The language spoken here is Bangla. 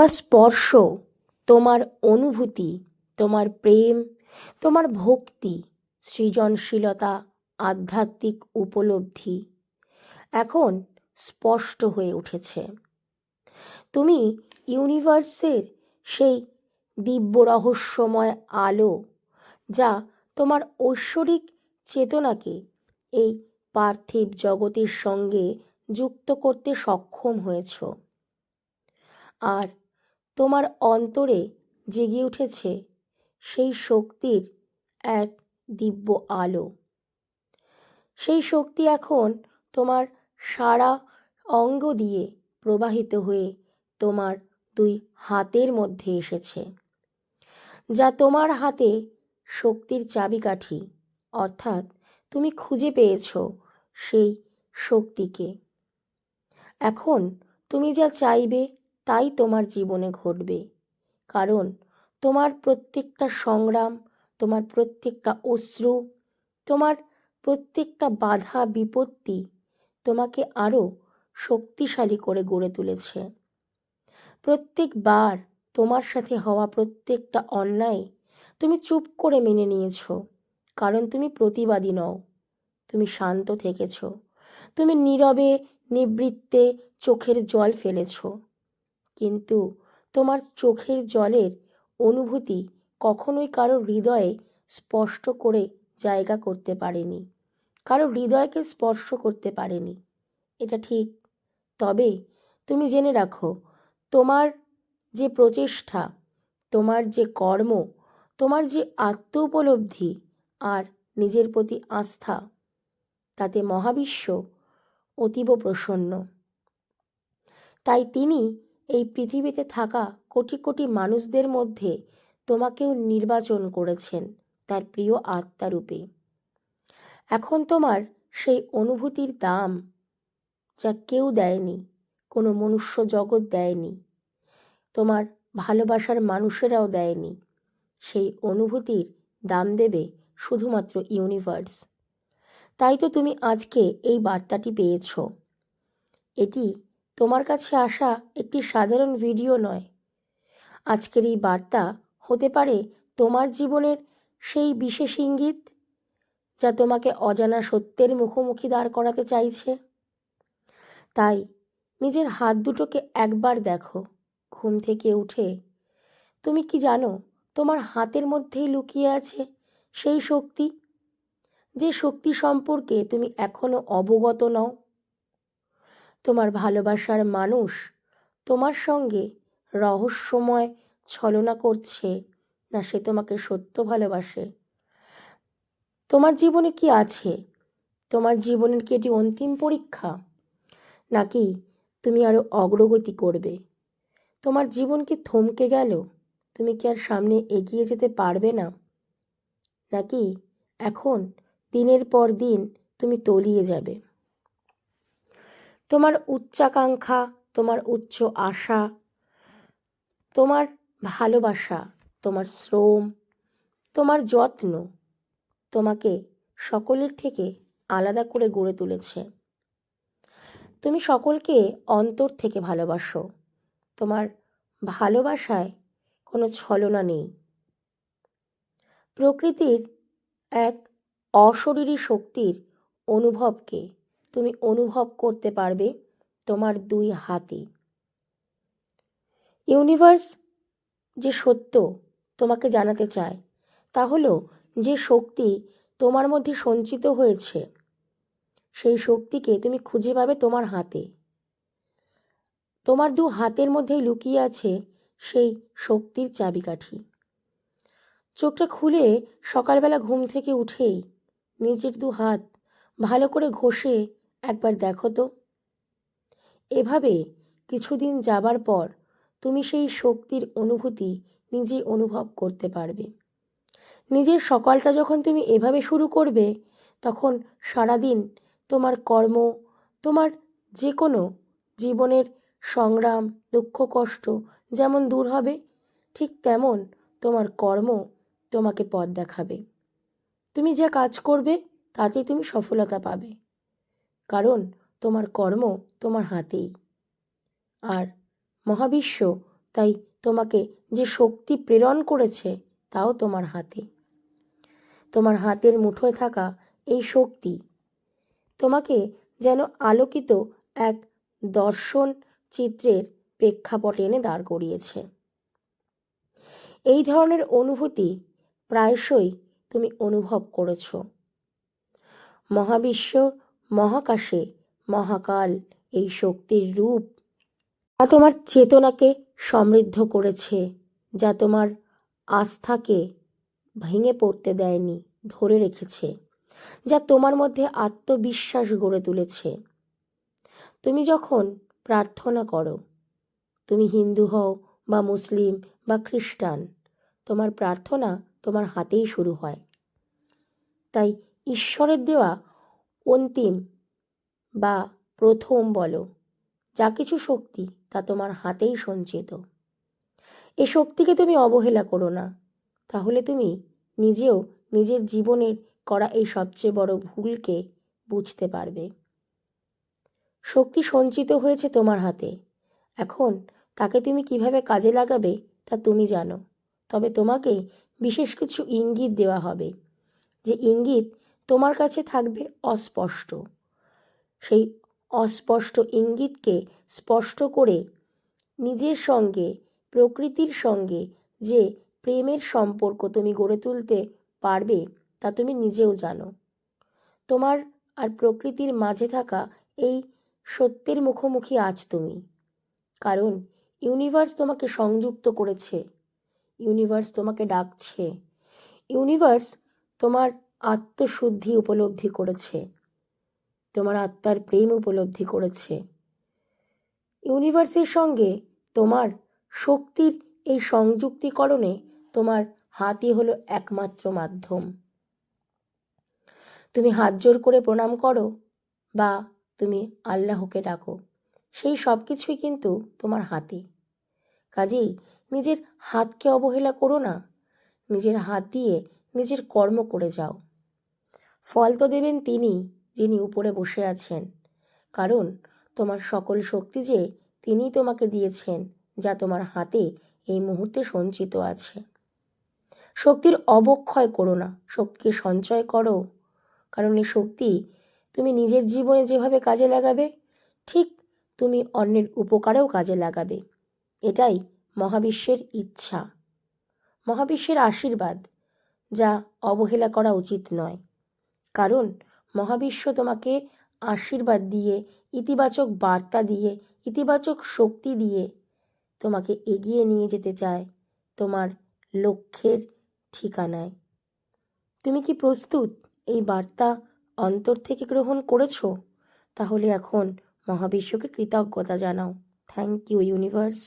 তোমার স্পর্শ, তোমার অনুভূতি, তোমার প্রেম, তোমার ভক্তি, সৃজনশীলতা, আধ্যাত্মিক উপলব্ধি এখন স্পষ্ট হয়ে উঠেছে। তুমি ইউনিভার্সের সেই দিব্য রহস্যময় আলো যা তোমার ঐশ্বরিক চেতনাকে এই পার্থিব জগতের সঙ্গে যুক্ত করতে সক্ষম হয়েছ। আর তোমার অন্তরে জেগে উঠেছে সেই শক্তির এক দিব্য আলো। সেই শক্তি এখন তোমার সারা অঙ্গ দিয়ে প্রবাহিত হয়ে তোমার দুই হাতের মধ্যে এসেছে, যা তোমার হাতে শক্তির চাবিকাঠি, অর্থাৎ তুমি খুঁজে পেয়েছ সেই শক্তিকে। এখন তুমি যা চাইবে তাই তোমার জীবনে ঘটবে। কারণ তোমার প্রত্যেকটা সংগ্রাম, তোমার প্রত্যেকটা অশ্রু, তোমার প্রত্যেকটা বাধা, বিপত্তি তোমাকে আরও শক্তিশালী করে গড়ে তুলেছে। প্রত্যেকবার তোমার সাথে হওয়া প্রত্যেকটা অন্যায় তুমি চুপ করে মেনে নিয়েছ, কারণ তুমি প্রতিবাদী নও, তুমি শান্ত থেকেছ, তুমি নীরবে, নিবৃত্তে চোখের জল ফেলেছ। কিন্তু তোমার চোখের জলের অনুভূতি কখনোই কারও হৃদয়ে স্পষ্ট করে জায়গা করতে পারেনি। কারও হৃদয়কে স্পর্শ করতে পারেনি। এটা ঠিক। তবে তুমি জেনে রাখো, তোমার যে প্রচেষ্টা, তোমার যে কর্ম, তোমার যে আত্ম উপলব্ধি আর নিজের প্রতি আস্থা, তাতে মহাবিশ্ব অতীব প্রসন্ন। তাই তিনি এই পৃথিবীতে থাকা কোটি কোটি মানুষদের মধ্যে তোমাকেও নির্বাচন করেছেন তার প্রিয় আত্মারূপে। এখন তোমার সেই অনুভূতির দাম যা কেউ দেয়নি, কোনো মনুষ্য জগৎ দেয়নি, তোমার ভালোবাসার মানুষেরাও দেয়নি, সেই অনুভূতির দাম দেবে শুধুমাত্র ইউনিভার্স। তাই তো তুমি আজকে এই বার্তাটি পেয়েছ। এটি তোমার কাছে আসা একটি সাধারণ ভিডিও নয়। আজকের এই বার্তা হতে পারে তোমার জীবনের সেই বিশেষ ইঙ্গিত যা তোমাকে অজানা সত্যের মুখোমুখি দাঁড় করাতে চাইছে। তাই নিজের হাত দুটোকে একবার দেখো, ঘুম থেকে উঠে। তুমি কি জানো তোমার হাতের মধ্যেই লুকিয়ে আছে সেই শক্তি? যে শক্তি সম্পর্কে তুমি এখনও অবগত নও। তোমার ভালোবাসার মানুষ তোমার সঙ্গে রহস্যময় ছলনা করছে না সে তোমাকে সত্য ভালোবাসে। তোমার জীবনে কি আছে? তোমার জীবনের কি এটি অন্তিম পরীক্ষা? নাকি তুমি আরও অগ্রগতি করবে? তোমার জীবন কি থমকে গেল? তুমি কি আর সামনে এগিয়ে যেতে পারবে না? নাকি এখন দিনের পর দিন তুমি তলিয়ে যাবে? তোমার উচ্চাকাঙ্ক্ষা, তোমার উচ্চ আশা, তোমার ভালোবাসা, তোমার শ্রম, তোমার যত্ন তোমাকে সকলের থেকে আলাদা করে গড়ে তুলেছে। তুমি সকলকে অন্তর থেকে ভালোবাসো। তোমার ভালোবাসায় কোনো ছলনা নেই। প্রকৃতির এক অশরীরী শক্তির অনুভবকে তুমি অনুভব করতে পারবে তোমার দুই হাতে। ইউনিভার্স, যে সত্য তোমাকে জানাতে চায়, তা হলো যে শক্তি তোমার মধ্যে সঞ্চিত হয়েছে, সেই শক্তিকে তুমি খুঁজে পাবে তোমার হাতে। তোমার দু হাতের মধ্যেই লুকিয়ে আছে সেই শক্তির চাবিকাঠি। চোখটা খুলে সকালবেলা ঘুম থেকে উঠেই নিজের দু হাত ভালো করে ঘষে একবার দেখো তো। এভাবে কিছুদিন যাবার পর তুমি সেই শক্তির অনুভূতি নিজে অনুভব করতে পারবে। নিজের সকালটা যখন তুমি এভাবে শুরু করবে, তখন সারাদিন তোমার কর্ম, তোমার যে কোনো জীবনের সংগ্রাম, দুঃখ, কষ্ট যেমন দূর হবে, ঠিক তেমন তোমার কর্ম তোমাকে পথ দেখাবে। তুমি যা কাজ করবে তাতে তুমি সফলতা পাবে। কারণ তোমার কর্ম তোমার হাতেই। আর মহাবিশ্ব তাই তোমাকে যে শক্তি প্রেরণ করেছে, তাও তোমার হাতে। তোমার হাতের মুঠোয় থাকা এই শক্তি তোমাকে যেন আলোকিত এক দর্শন চিত্রের প্রেক্ষাপটে এনে দাঁড় করিয়েছে। এই ধরনের অনুভূতি প্রায়শই তুমি অনুভব করেছ। মহাবিশ্ব মহাকাশে, মহাকাল, এই শক্তির রূপ, যা তোমার চেতনাকে সমৃদ্ধ করেছে, যা তোমার আস্থাকে ভেঙে পড়তে দেয়নি, ধরে রেখেছে, যা তোমার মধ্যে আত্মবিশ্বাস গড়ে তুলেছে। তুমি যখন প্রার্থনা করো, তুমি হিন্দু হও বা মুসলিম বা খ্রিস্টান, তোমার প্রার্থনা তোমার হাতেই শুরু হয়। তাই ঈশ্বরের দেওয়া অন্তিম বা প্রথম বলো। যা কিছু শক্তি, তা তোমার হাতেই সঞ্চিত। এ শক্তিকে তুমি অবহেলা করো না। তাহলে তুমি নিজেও নিজের জীবনের করা এই সবচেয়ে বড় ভুলকে বুঝতে পারবে। শক্তি সঞ্চিত হয়েছে তোমার হাতে। এখন তাকে তুমি কীভাবে কাজে লাগাবে, তা তুমি জানো। তবে তোমাকে বিশেষ কিছু ইঙ্গিত দেওয়া হবে। যে ইঙ্গিত তোমার কাছে থাকবে অস্পষ্ট। সেই অস্পষ্ট ইঙ্গিতকে স্পষ্ট করে নিজের সঙ্গে, প্রকৃতির সঙ্গে যে প্রেমের সম্পর্ক তুমি গড়ে তুলতে পারবে তা তুমি নিজেও জানো। তোমার আর প্রকৃতির মাঝে থাকা এই সত্যের মুখোমুখি আজ তুমি। কারণ ইউনিভার্স তোমাকে সংযুক্ত করেছে। ইউনিভার্স তোমাকে ডাকছে। ইউনিভার্স তোমার আত্মশুদ্ধি উপলব্ধি করেছে। তোমার আত্মার প্রেম উপলব্ধি করেছে। ইউনিভার্সের সঙ্গে তোমার শক্তির এই সংযুক্তিকরণে তোমার হাতই হলো একমাত্র মাধ্যম। তুমি হাত জোর করে প্রণাম করো বা তুমি আল্লাহকে ডাকো, সেই সব কিছুই কিন্তু তোমার হাতে। কাজেই নিজের হাতকে অবহেলা করো না, নিজের হাত দিয়ে নিজের কর্ম করে যাও। ফল তো দেবেন তিনি যিনি উপরে বসে আছেন। কারণ, তোমার সকল শক্তি যে তিনিই তোমাকে দিয়েছেন, যা তোমার হাতে এই মুহূর্তে সঞ্চিত আছে। শক্তির অবক্ষয় করো না, শক্তিকে সঞ্চয় করো। কারণ এই শক্তি তুমি নিজের জীবনে যেভাবে কাজে লাগাবে, ঠিক তুমি অন্যের উপকারেও কাজে লাগাবে। এটাই মহাবিশ্বের ইচ্ছা। মহাবিশ্বের আশীর্বাদ, যা অবহেলা করা উচিত নয়। কারণ মহাবিশ্ব তোমাকে আশীর্বাদ দিয়ে, ইতিবাচক বার্তা দিয়ে, ইতিবাচক শক্তি দিয়ে তোমাকে এগিয়ে নিয়ে যেতে চায় তোমার লক্ষ্যের ঠিকানায়। তুমি কি প্রস্তুত এই বার্তা অন্তর থেকে গ্রহণ করেছ? তাহলে এখন মহাবিশ্বকে কৃতজ্ঞতা জানাও। Thank you universe